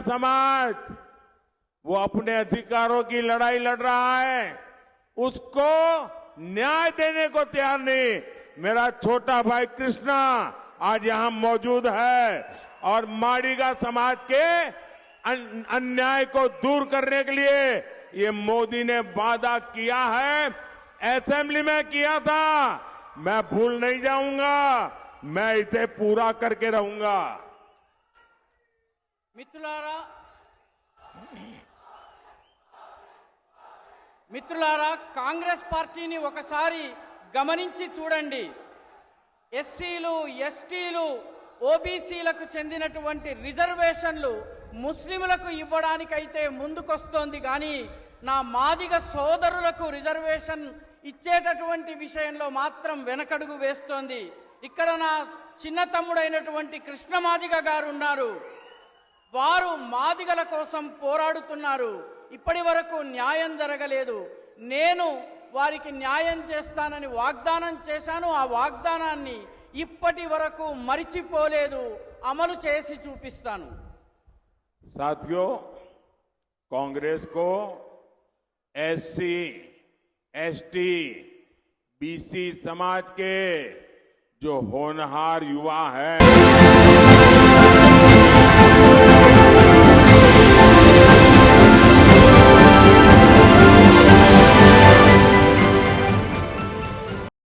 समाज, वो अपने अधिकारों की लड़ाई लड़ रहा है। उसको न्याय देने को तैयार नहीं। मेरा छोटा भाई कृष्णा आज यहाँ मौजूद है और माड़ीगा समाज के अन- अन्याय को दूर करने के लिए ये मोदी ने वादा किया है। असेंबली में किया था। मैं भूल नहीं जाऊँगा। मैं इसे पूरा करके रहूँगा। మిత్రులారా మిత్రులారా కాంగ్రెస్ పార్టీని ఒకసారి గమనించి చూడండి. ఎస్సీలు ఎస్టీలు ఓబీసీలకు చెందినటువంటి రిజర్వేషన్లు ముస్లింలకు ఇవ్వడానికైతే ముందుకొస్తోంది. కానీ నా మాదిగ సోదరులకు రిజర్వేషన్ ఇచ్చేటటువంటి విషయంలో మాత్రం వెనకడుగు వేస్తోంది. ఇక్కడ నా చిన్న తమ్ముడైనటువంటి కృష్ణ మాదిగ గారు ఉన్నారు. వారు మాదిగల కోసం పోరాడుతున్నారు ఇప్పటి వరకు న్యాయం జరగలేదు నేను వారికి న్యాయం చేస్తానని వాగ్దానం చేశాను ఆ వాగ్దానాన్ని ఇప్పటి వరకు మరిచిపోలేదు అమలు చేసి చూపిస్తాను साथियों कांग्रेस को एससी एसटी बीसी समाज के जो होनहार युवा हैं